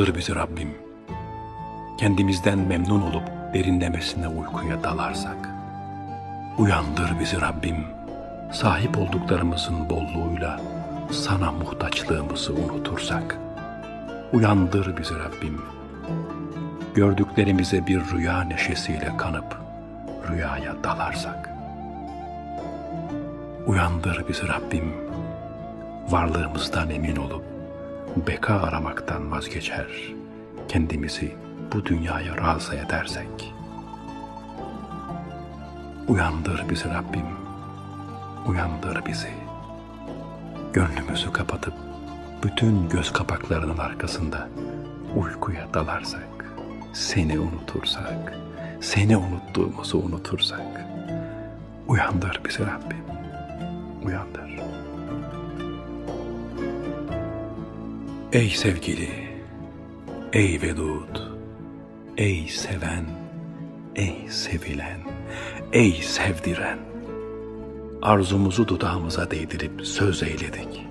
Uyandır bizi Rabbim. Kendimizden memnun olup derinlemesine uykuya dalarsak. Uyandır bizi Rabbim. Sahip olduklarımızın bolluğuyla sana muhtaçlığımızı unutursak. Uyandır bizi Rabbim. Gördüklerimize bir rüya neşesiyle kanıp rüyaya dalarsak. Uyandır bizi Rabbim. Varlığımızdan emin olup beka aramaktan vazgeçer. Kendimizi bu dünyaya razı edersek. Uyandır bizi Rabbim. Uyandır bizi. Gönlümüzü kapatıp bütün göz kapaklarının arkasında uykuya dalarsak, seni unutursak, seni unuttuğumuzu unutursak, uyandır bizi Rabbim, uyandır. Ey sevgili, ey vedud, ey seven, ey sevilen, ey sevdiren, arzumuzu dudağımıza değdirip söz eyledik.